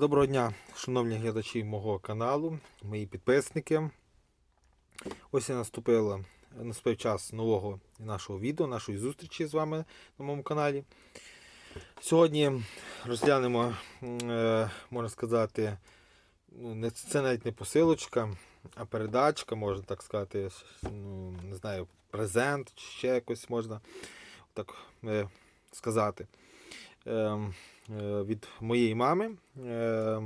Доброго дня, шановні глядачі мого каналу, мої підписники. Ось і наступило, наступив час нового нашого відео, нашої зустрічі з вами на моєму каналі. Сьогодні розглянемо, е, можна сказати, ну, це навіть не посилочка, а передачка, можна так сказати, ну, не знаю, презент чи ще якось можна так е, сказати. Ем, е, від моєї мами. Е,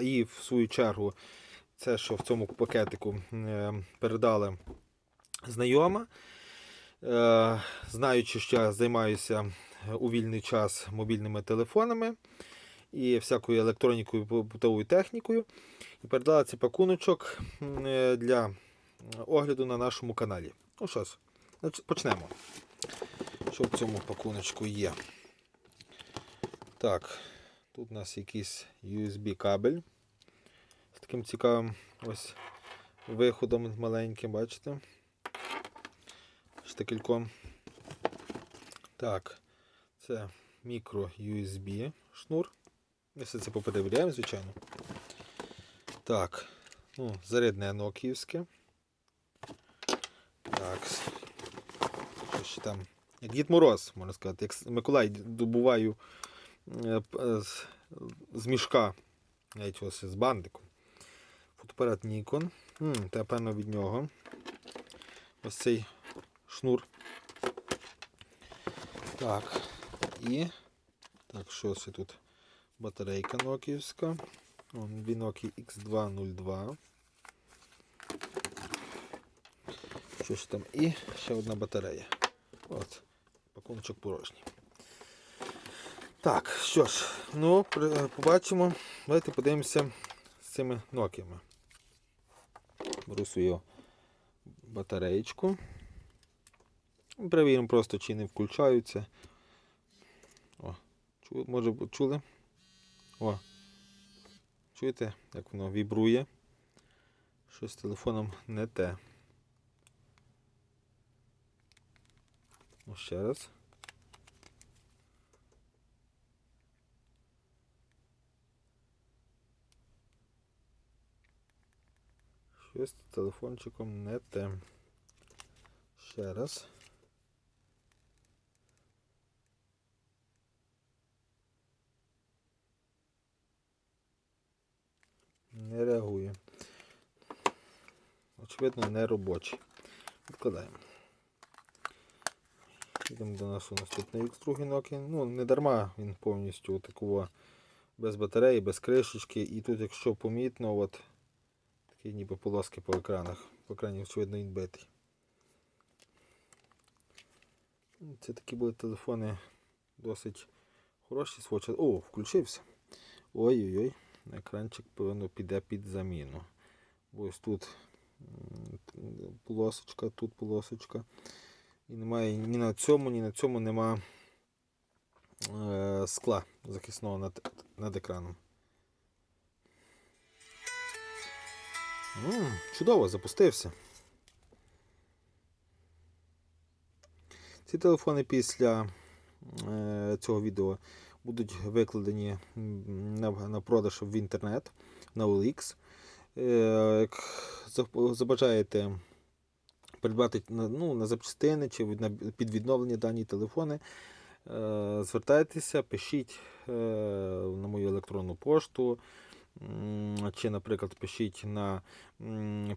І, в свою чергу, це, що в цьому пакетику е, передала знайома. Е, Знаючи, що я займаюся у вільний час мобільними телефонами і всякою електронікою побутовою технікою. І передала цей пакуночок е, для огляду на нашому каналі. Ну що ж, почнемо. Що в цьому пакуночку є? Так, тут у нас якийсь USB кабель з таким цікавим ось виходом маленьким, бачите? Штекельком. Так, це мікро USB шнур. Ми все це поперевіряємо, звичайно. Так, ну, зарядне нокіївське. Так. Що ще там? Дід Мороз, можна сказати, як Миколай добуваю з, з мішка, навіть ось з бандиком. Фотоапарат Nikon. Та певно від нього. Ось цей шнур. Так. І. Так, що це тут? Батарейка нокіївська. Вон, X202. Що ж там? І ще одна батарея. От. Пакуночок порожній. Так, що ж, ну, побачимо. Давайте подивимося з цими нокіями. Беру свою батареєчку. Перевіримо просто, чи не включаються. О, чу, може чули? О, чуєте, як воно вібрує? Щось з телефоном не те. Ну, ще раз. Щось телефончиком не те. Ще раз. Не реагує. Очевидно, не робочий. Відкладаємо. Йдемо до нашого наступного X2 Nokia. Ну, не дарма він повністю такого без батареї, без кришечки. І тут, якщо помітно, от такі ніби полоски по екранах. По екрані, очевидно, він битий. Це такі були телефони досить хороші часу. О, включився. Ой-ой-ой, екранчик, певно, піде під заміну. Ось тут полосочка, тут полосочка. І немає ні на цьому, ні на цьому нема е, скла захисного над, над екраном. Чудово, запустився. Ці телефони після е, цього відео будуть викладені на, на продаж в інтернет на OLX. Е, як забажаєте придбати на, ну, на запчастини чи на, під відновлення дані телефони, е, звертайтеся, пишіть е, на мою електронну пошту. Чи, наприклад, пишіть на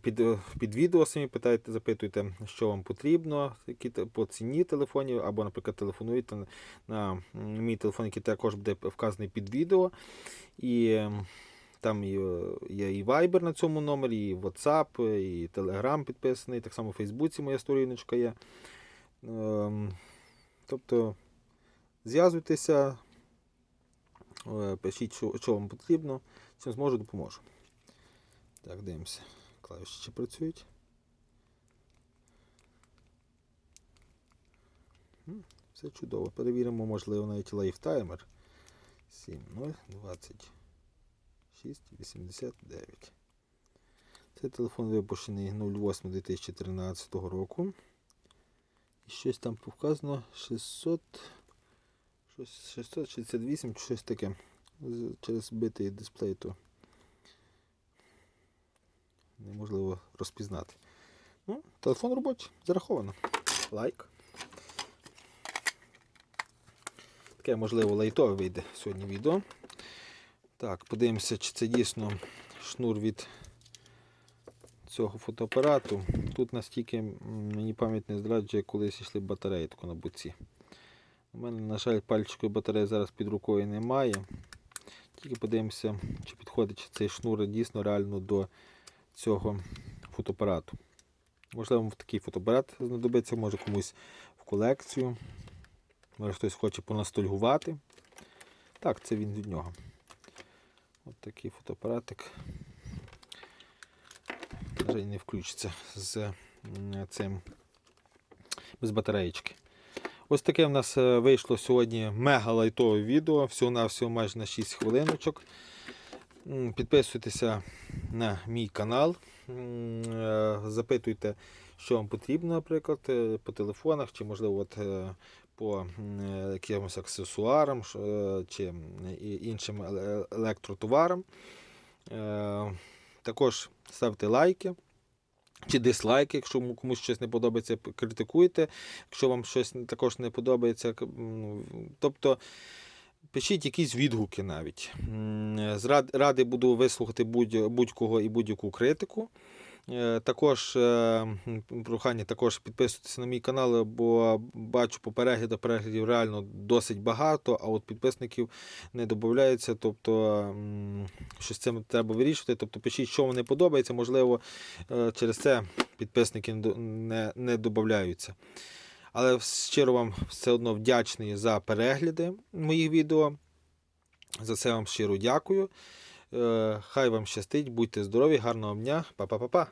під, під відео самі питайте, запитуйте, що вам потрібно, які по ціні телефонів, або, наприклад, телефонуйте на, мій телефон, який також буде вказаний під відео. І там е, є і Viber на цьому номері, і WhatsApp, і Telegram підписаний, так само в Фейсбуці моя сторіночка є. Ем, Тобто зв'язуйтеся, е, пишіть, що, що вам потрібно, чим зможу, допоможу. Так, дивимося. Клавіші чи працюють. Все чудово. Перевіримо, можливо, навіть лайфтаймер. 7.0.20. 689. Цей телефон випущений 08.2013 року. І щось там показано 600, щось 668 чи щось таке. через збитий дисплей, то неможливо розпізнати. Ну, телефон робочий, зараховано. Лайк. Таке, можливо, лайтове вийде сьогодні відео. Так, подивимося, чи це дійсно шнур від цього фотоапарату. Тут настільки мені пам'ять не зраджує, колись йшли батареї тако на боці. У мене, на жаль, пальчикової батареї зараз під рукою немає. Тільки подивимося, чи підходить чи цей шнур дійсно реально до цього фотоапарату. Можливо, такий фотоапарат знадобиться, може комусь в колекцію. Може хтось хоче понастольгувати. Так, це він від нього. От такий фотоапаратик. На жаль, не включиться з цим без батареєчки. Ось таке в нас е, вийшло сьогодні мега лайтове відео, всього на всього майже на 6 хвилиночок. Підписуйтеся на мій канал, е, запитуйте, що вам потрібно, наприклад, е, по телефонах, чи можливо от, по якимось аксесуарам чи іншим електротоварам. Також ставте лайки чи дизлайки, якщо комусь щось не подобається, критикуйте. Якщо вам щось також не подобається, к- тобто пишіть якісь відгуки навіть. Радий буду вислухати будь- будь-кого і будь-яку критику. Е, Також е, прохання також підписуйтесь на мій канал, бо бачу по переглядах переглядів реально досить багато, а от підписників не додається. Тобто щось цим треба вирішувати. Тобто пишіть, що вам не подобається, можливо, е, через це підписники не, не додаються. Але щиро вам все одно вдячний за перегляди моїх відео. За це вам щиро дякую. Е, Хай вам щастить, будьте здорові, гарного дня, па-па-па-па.